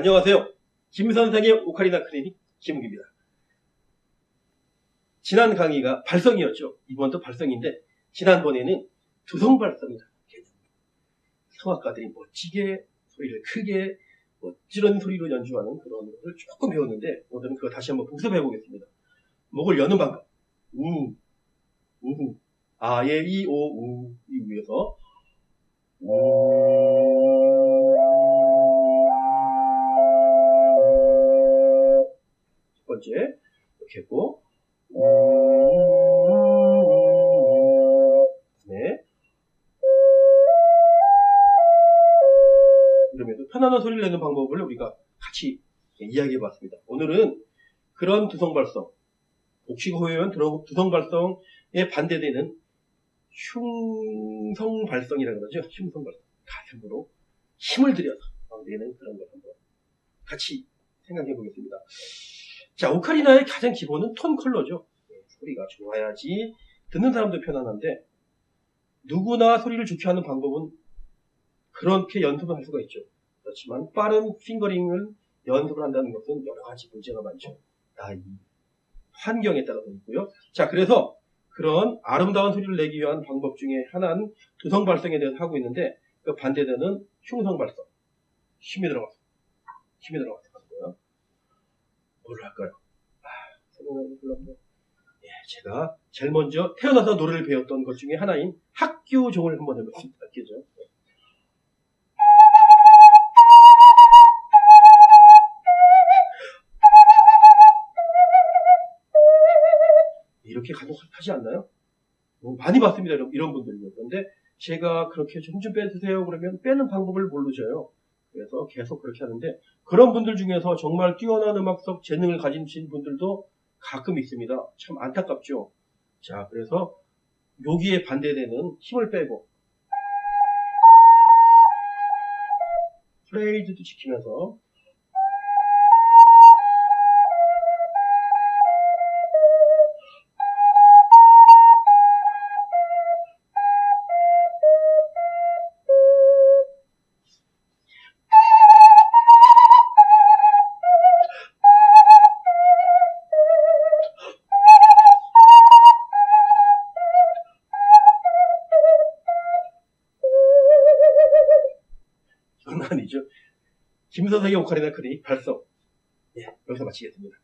안녕하세요. 김 선생의 오카리나 클리닉 김욱입니다. 지난 강의가 발성이었죠. 이번도 발성인데 지난번에는 두성 발성이다. 성악가들이 멋지게 소리를 크게 멋지런 소리로 연주하는 그런 것을 조금 배웠는데 오늘은 그거 다시 한번 복습해 보겠습니다. 목을 여는 방법. 우, 우후. 아, 예, 이, 오, 우, 이 위에서 첫 번째 이렇게 했고 네 이러면서 편안한 소리를 내는 방법을 우리가 같이 이야기해 봤습니다. 오늘은 그런 두성발성 복식호요연 두성발성에 반대되는 흉성발성이라 그러죠. 흉성발성. 가슴으로 힘을 들여서 내는 그런 걸 한번 같이 생각해 보겠습니다. 자, 오카리나의 가장 기본은 톤 컬러죠. 네, 소리가 좋아야지 듣는 사람도 편안한데 누구나 소리를 좋게 하는 방법은 그렇게 연습을 할 수가 있죠. 그렇지만 빠른 핑거링을 연습을 한다는 것은 여러 가지 문제가 많죠. 나이, 환경에 따라서 있고요. 자, 그래서 그런 아름다운 소리를 내기 위한 방법 중에 하나는 두성 발성에 대해서 하고 있는데 그 반대되는 흉성 발성. 힘이 들어가서 힘이 들어가서 뭘로 할까요? 아, 생각나는 불렀네. 예, 제가 제일 먼저 태어나서 노래를 배웠던 것 중에 하나인 학교종을 한번 해보겠습니다. 학교종. 이렇게 간혹 하지 않나요? 뭐 많이 봤습니다. 이런, 이런 분들요. 그런데 제가 그렇게 좀 좀 빼주세요. 그러면 빼는 방법을 모르셔요. 그래서 계속 그렇게 하는데 그런 분들 중에서 정말 뛰어난 음악적 재능을 가진 분들도 가끔 있습니다. 참 안타깝죠. 자, 그래서 여기에 반대되는 힘을 빼고 프레이즈도 지키면서 아니죠. 김선생의 오카리나 크리 발성. 예, 여기서 마치겠습니다.